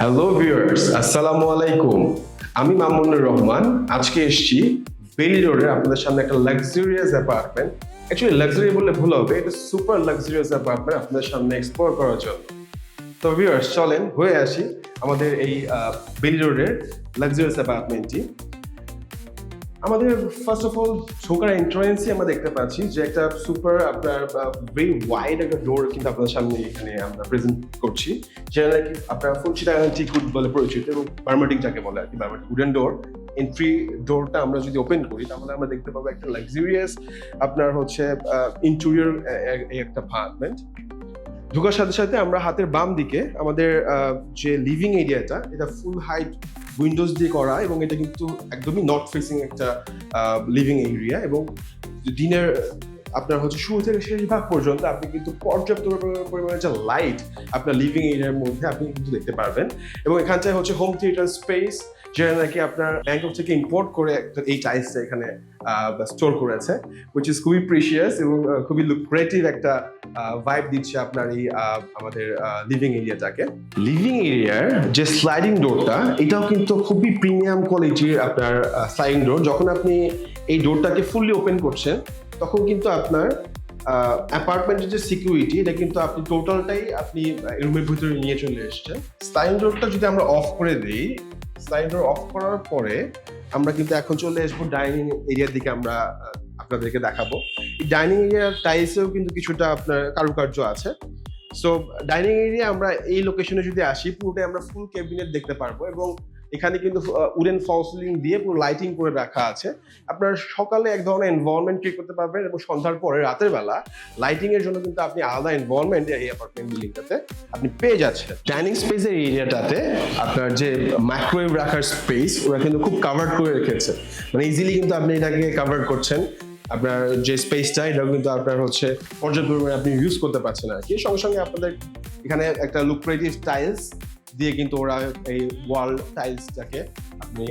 Hello viewers আসসালামু আলাইকুম আমি মামুনুর রহমান। আজকে এসেছি বেলি রোডে আপনাদের সামনে একটা লাক্সারিয়াস অ্যাপার্টমেন্ট অ্যাকচুয়ালি লাক্সারি বললে ভুল হবে। এটা সুপার লাক্সারিয়াস অ্যাপার্টমেন্ট আপনাদের সামনে এক্সপ্লোর করার জন্য। তো ভিউয়ার্স চলেন হয়ে আসি আমাদের এই বেলি রোডের লাক্সারিয়াস অ্যাপার্টমেন্টটি আমাদের ফার্স্ট অফ অল ঢোকার এন্ট্রান্সে আমরা দেখতে পাচ্ছি যে একটা সুপার আপনার ভেরি ওয়াইড একটা ডোর কিন্তু আপনার সামনে এখানে আমরা প্রেজেন্ট করছি, যেটা নাকি আপনার ফুলচিটাগান টিকুড বলে পরিচিত এবং বার্মাটিং যাকে বলে আর কি বার্মাটিং উডেন ডোর এন্ট্রি ডোরটা আমরা যদি ওপেন করি, তাহলে আমরা দেখতে পাবো একটা লাক্সারিয়াস আপনার হচ্ছে ইন্টেরিয়র একটা অ্যাপার্টমেন্ট ঢোকার সাথে সাথে আমরা হাতের বাম দিকে আমাদের যে লিভিং এরিয়াটা এটা ফুল হাইট উইন্ডোজ দিয়ে করা এবং এটা কিন্তু একদমই নর্থ ফেসিং একটা লিভিং এরিয়া এবং ডিনার আপনার হচ্ছে শুরু থেকে শেষ ভাগ পর্যন্ত আপনি কিন্তু পর্যাপ্ত পরিমাণে যে লাইট আপনার লিভিং এরিয়ার মধ্যে আপনি কিন্তু দেখতে পারবেন এবং এখানটায় হচ্ছে হোম থিয়েটার স্পেস যেটা নাকি আপনার ব্যাংকক থেকে ইম্পোর্ট করে এই টাইলসটা এখানে স্টোর করেছে উইচ ইজ খুবই প্রিশিয়াস এবং খুবই লুক্রেটিভ একটা ভাইব দিচ্ছে আপনার এই আমাদের লিভিং এরিয়াটাকে লিভিং এরিয়ার যে স্লাইডিং ডোরটা এটাও কিন্তু খুবই প্রিমিয়াম কোয়ালিটির আপনার স্লাইডিং ডোর যখন আপনি এই ডোরটাকে ফুললি ওপেন করছেন, তখন কিন্তু আপনার অ্যাপার্টমেন্টের যে সিকিউরিটি এটা কিন্তু আপনি টোটালটাই আপনি রুমের ভিতরে নিয়ে চলে এসছেন। স্লাইডিং ডোরটা যদি আমরা অফ করে দিই স্লাইডিং ডোর অফ করার পরে আমরা কিন্তু এখন চলে আসব ডাইনিং এরিয়ার দিকে আমরা আপনাদেরকে দেখাবো। ডাইনিং এরিয়ার টাইলসেও কিন্তু কিছুটা আপনার কারুকার্য আছে। সো ডাইনিং এরিয়া আমরা এই লোকেশনে যদি আসি, পুরোটাই আমরা ফুল ক্যাবিনেট দেখতে পারব এবং এখানে কিন্তু উডেন ফলসিলিং দিয়ে পুরো লাইটিং করে রাখা আছে। আপনার সকালে এক ধরনের এনভায়রনমেন্ট ক্রিয়েট করতে পারবেন এবং সন্ধ্যার পরে রাতের বেলা লাইটিং এর জন্য কিন্তু আপনি আলাদা এনভায়রনমেন্ট এই অ্যাপার্টমেন্ট বিল্ডিংটাতে আপনি পেয়ে যাচ্ছেন। ডাইনিং স্পেসের এরিয়াটাতে আপনার যে মাইক্রোওয়েভ রাখার স্পেস ওরা কিন্তু খুব কাভার্ড করে রেখেছে। মানে ইজিলি কিন্তু আপনি এটাকে কাভার করছেন। আপনার যে স্পেসটা এটা কিন্তু আপনার হচ্ছে পর্যাপ্ত পরিমাণে আপনি ইউজ করতে পারছেন আর কি। সঙ্গে সঙ্গে আপনাদের এখানে একটা লুক্রেটিভ টাইলস দিয়ে কিন্তু ওরা এই ওয়াল টাইলসটাকে আপনি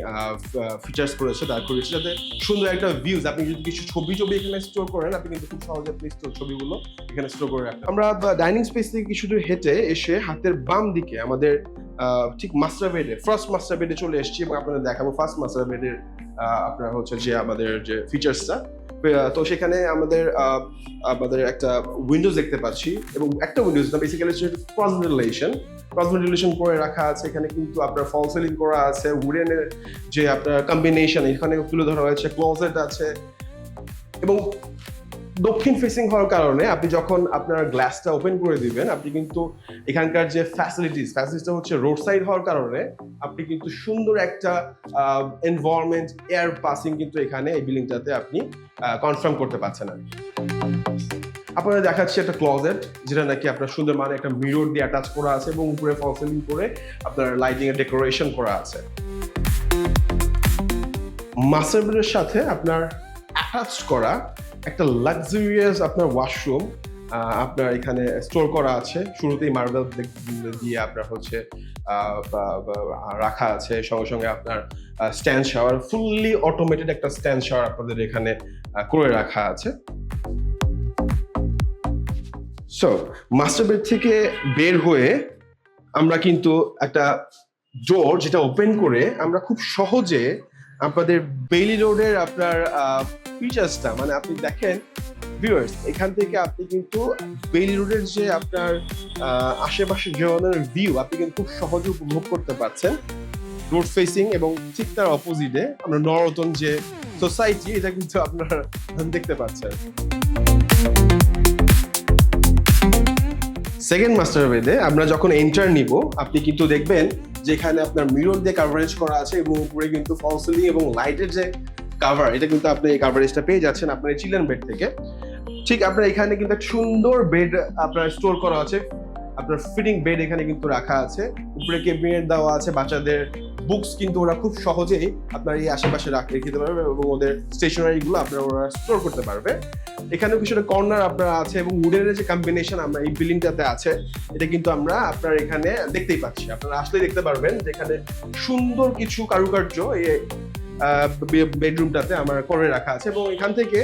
ফিচার্স করেছে, দাঁড় করেছে যাতে সুন্দর একটা ভিউজ আপনি যদি কিছু ছবি ছবি এখানে স্টোর করেন, আপনি কিন্তু খুব সহজে আপনি ছবিগুলো এখানে স্টোর করে রাখতে আমরা ডাইনিং স্পেস থেকে কিছু দূর হেঁটে এসে হাতের বাম দিকে আমাদের ঠিক মাস্টার বেডে ফার্স্ট মাস্টার বেডে চলে এসেছি এবং আপনাদের দেখাবো। ফার্স্ট মাস্টার বেডের আপনার হচ্ছে যে আমাদের যে ফিচার্সটা তো সেখানে আমাদের আমাদের একটা উইন্ডোজ দেখতে পাচ্ছি এবং একটা উইন্ডোজ না বেসিক্যালি হচ্ছে ক্রস ভেন্টিলেশন ক্রস করে রাখা আছে, এখানে কিন্তু আপনার ফল সেলিং করা আছে উডেনের যে আপনার কম্বিনেশন এখানে তুলে ধরা হয়েছে ক্লোজেট আছে। এবং দক্ষিণ ফেসিং হওয়ার কারণে আপনি যখন আপনার গ্লাসটা ওপেন করে দিবেন, আপনি কিন্তু এখানকার যে ফ্যাসিলিটিস ফ্যাসিলিটিসটা হচ্ছে রোড সাইড হওয়ার কারণে আপনি কিন্তু সুন্দর একটা এনভায়রনমেন্ট এয়ার পাসিং কিন্তু এখানে এই বিল্ডিংটাতে আপনি কনফার্ম করতে পারছেন আর আপনারা দেখাচ্ছি একটা ক্লজেট যেটা নাকি আপনার সুন্দর মানে একটা মিরর দিয়ে অ্যাটাচ করা আছে এবং উপরে ফল সিলিং করে আপনার লাইটিং এর ডেকোরেশন করা আছে। মাস্টার বেডের সাথে আপনার অ্যাটাচ করা একটা লাক্সারিয়াস আপনার ওয়াশরুম আপনার এখানে স্টোর করা আছে। শুরুতেই মার্বেল দিয়ে আপনার হচ্ছে রাখা আছে। সঙ্গে সঙ্গে আপনার স্ট্যান্ড শাওয়ার ফুললি অটোমেটেড একটা স্ট্যান্ড শাওয়ার আপনাদের এখানে করে রাখা আছে। সো মাস্টার বেড থেকে বের হয়ে আমরা কিন্তু একটা ডোর যেটা ওপেন করে আমরা খুব সহজে আপনাদের বেইলি রোডের আপনার ফিচার্সটা মানে আপনি দেখেন ভিউয়ার্স এখান থেকে আপনি কিন্তু বেইলি রোডের যে আপনার আশেপাশে যে ধরনের ভিউ আপনি কিন্তু খুব সহজে উপভোগ করতে পারছেন। রোড ফেসিং এবং ঠিক তার অপোজিটে আমরা নরতন যে সোসাইটি এটা কিন্তু আপনারা দেখতে পাচ্ছেন। সেকেন্ড মাস্টার বেডে আমরা যখন এন্টার নিব, আপনি কিন্তু দেখবেন যে এখানে আপনার মিরর দিয়ে কাভারেজ করা আছে এবং উপরে কিন্তু ফল এবং লাইটের যে কাভার এটা কিন্তু আপনি এই কাভারেজটা পেয়ে যাচ্ছেন আপনার এই চিলেন বেড থেকে। ঠিক আপনার এখানে কিন্তু সুন্দর বেড আপনার স্টোর করা আছে। আপনার ফিটিং বেড এখানে কিন্তু রাখা আছে। উপরে কেবিনেট দেওয়া আছে বাচ্চাদের বুকস কিন্তু ওরা খুব সহজেই আপনার এই আশেপাশে রাখ রেখে পারবে এবং ওদের স্টেশনারি গুলো আপনার ওরা স্টোর করতে পারবে। এখানেও কিছুটা কর্নার আপনার আছে এবং উডেনের যে কম্বিনেশন আমরা এই বিল্ডিংটাতে আছে, এটা কিন্তু আমরা আপনার এখানে দেখতেই পাচ্ছি। আপনারা আসলে দেখতে পারবেন যেখানে সুন্দর কিছু কারুকার্য বেডরুমটাতে আমার করে রাখা আছে এবং এখান থেকে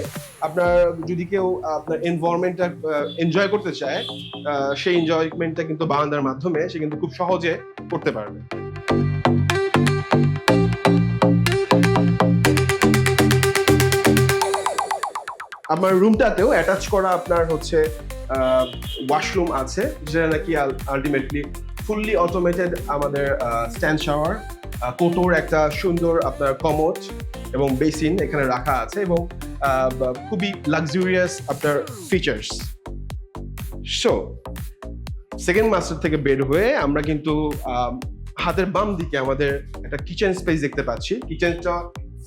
আপনার যদি কেউ আপনার এনভায়রনমেন্টটা এনজয় করতে চায় সেই এনজয়মেন্টটা কিন্তু বারান্দার মাধ্যমে সে কিন্তু খুব সহজে করতে পারবে। আমার রুমটাতেও অ্যাটাচ করা আপনার হচ্ছে ওয়াশরুম আছে, যেটা নাকি আলটিমেটলি ফুললি অটোমেটেড আমাদের স্ট্যান্ড শাওয়ার কোটোর একটা সুন্দর আপনার কমোড এবং বেসিন এখানে রাখা আছে এবং খুবই লাক্সুরিয়াস আপনার ফিচার্স সো সেকেন্ড মাস্টার থেকে বের হয়ে আমরা কিন্তু হাতের বাম দিকে আমাদের একটা কিচেন স্পেস দেখতে পাচ্ছি। কিচেনটা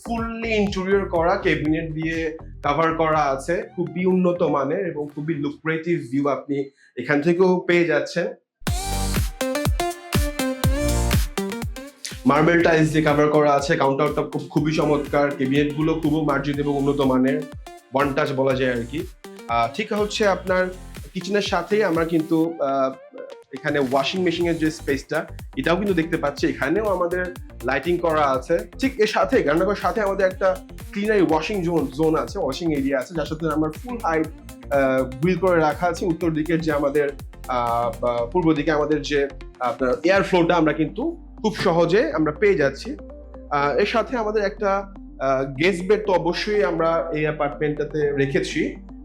ফুললি ইন্টেরিয়র করা ক্যাবিনেট দিয়ে কভার করা আছে, খুবই উন্নত মানের এবং খুবই লুক্রেটিভ ভিউ আপনি এখান থেকেও পেয়ে যাচ্ছেন। মার্বেল টাইলস দিয়ে কভার করা আছে কাউন্টারটা খুব, খুবই চমৎকার ক্যাবিনেটগুলো খুবই মার্জিত এবং উন্নত মানের ওয়ান টাচ বলা যায় আর কি। ঠিক হচ্ছে আপনার কিচেনের সাথেই আমরা কিন্তু এখানে ওয়াশিং মেশিনের যে স্পেসটা এটাও কিন্তু দেখতে পাচ্ছি। এখানেও আমাদের লাইটিং করা আছে। ঠিক এর সাথে রান্নাঘরের সাথে আমাদের একটা ক্লিনারি ওয়াশিং জোন জোন আছে ওয়াশিং এরিয়া আছে, যার সাথে আমার ফুল হাইট গ্রিল করে রাখা আছে। উত্তর দিকের যে আমাদের পূর্ব দিকে আমাদের যে আপনার এয়ার ফ্লোটা আমরা কিন্তু খুব সহজে আমরা পেয়ে যাচ্ছি। এর সাথে আমাদের একটা গেস্ট বেড তো অবশ্যই আমরা এই অ্যাপার্টমেন্টটাতে রেখেছি।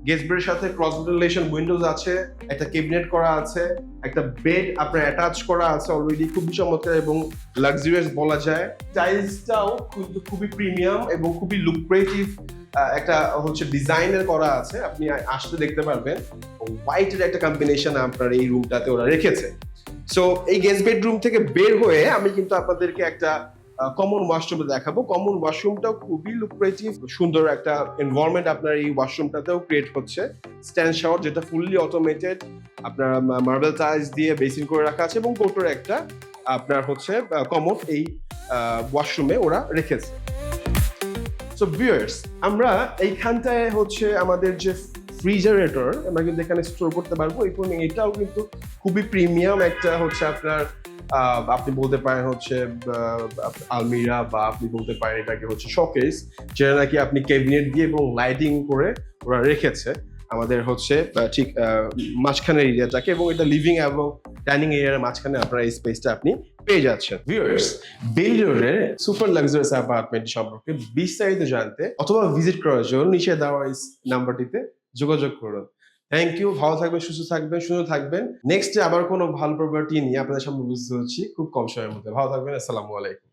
গেস্ট বেডের সাথে ক্রস ভেন্টিলেশন উইন্ডোজ আছে, একটা ক্যাবিনেট করা আছে, একটা বেড আপনার অ্যাটাচ করা আছে অলরেডি খুবই চমৎকার এবং লাক্সারিয়াস বলা যায়। টাইলসটাও কিন্তু খুবই প্রিমিয়াম এবং খুবই লুক্রেটিভ একটা হচ্ছে ডিজাইনের করা আছে, আপনি আসতে দেখতে পারবেন। হোয়াইটের একটা কম্বিনেশন আপনার এই রুমটাতে ওরা রেখেছে। সো এই গেস্ট বেডরুম থেকে বের হয়ে আমি কিন্তু আপনাদেরকে একটা কমন ওয়াশরুম দেখাবো। কমন ওয়াশরুমটাও খুবই লুক্রেটিভ সুন্দর একটা এনভায়রনমেন্ট আপনার এই ওয়াশরুমটাতেও ক্রিয়েট হচ্ছে। স্ট্যান্ড শাওয়ার যেটা ফুললি অটোমেটেড আপনার মার্বেল টাইলস দিয়ে বেসিন করে রাখা আছে এবং কোটোর একটা আপনার হচ্ছে কমন এই ওয়াশরুমে ওরা রেখেছে। সো ভিউয়ার্স আমরা এইখানটায় হচ্ছে আমাদের যে ফ্রিজারেটর আমরা কিন্তু এখানে স্টোর করতে পারব। এটাও কিন্তু খুবই প্রিমিয়াম একটা হচ্ছে আপনার আপনি বলতে পারেন হচ্ছে আলমিরা বা আপনি বলতে পারেন এটাকে হচ্ছে শোকেস যেটা নাকি আপনি ক্যাবিনেট দিয়ে এবং লাইটিং করে ওরা রেখেছে আমাদের হচ্ছে ঠিক মাঝখানের এরিয়াটাকে এবং এটা লিভিং এবং ডাইনিং এরিয়ার মাঝখানে আপনার এই স্পেসটা আপনি পেয়ে যাচ্ছেন। ভিউয়ার্স বেলিওরের সুপার লাক্সারিয়াস অ্যাপার্টমেন্ট সম্পর্কে বিস্তারিত জানতে অথবা ভিজিট করার জন্য নিচে দেওয়া নাম্বারটিতে যোগাযোগ করুন। থ্যাংক ইউ ভালো থাকবেন, সুস্থ থাকবেন, সুন্দর থাকবেন। নেক্সট আবার কোনো ভালো প্রপার্টি নিয়ে আপনাদের সামনে বুঝতে হচ্ছি খুব কম সময়ের মধ্যে। ভালো থাকবেন, আসসালামু আলাইকুম।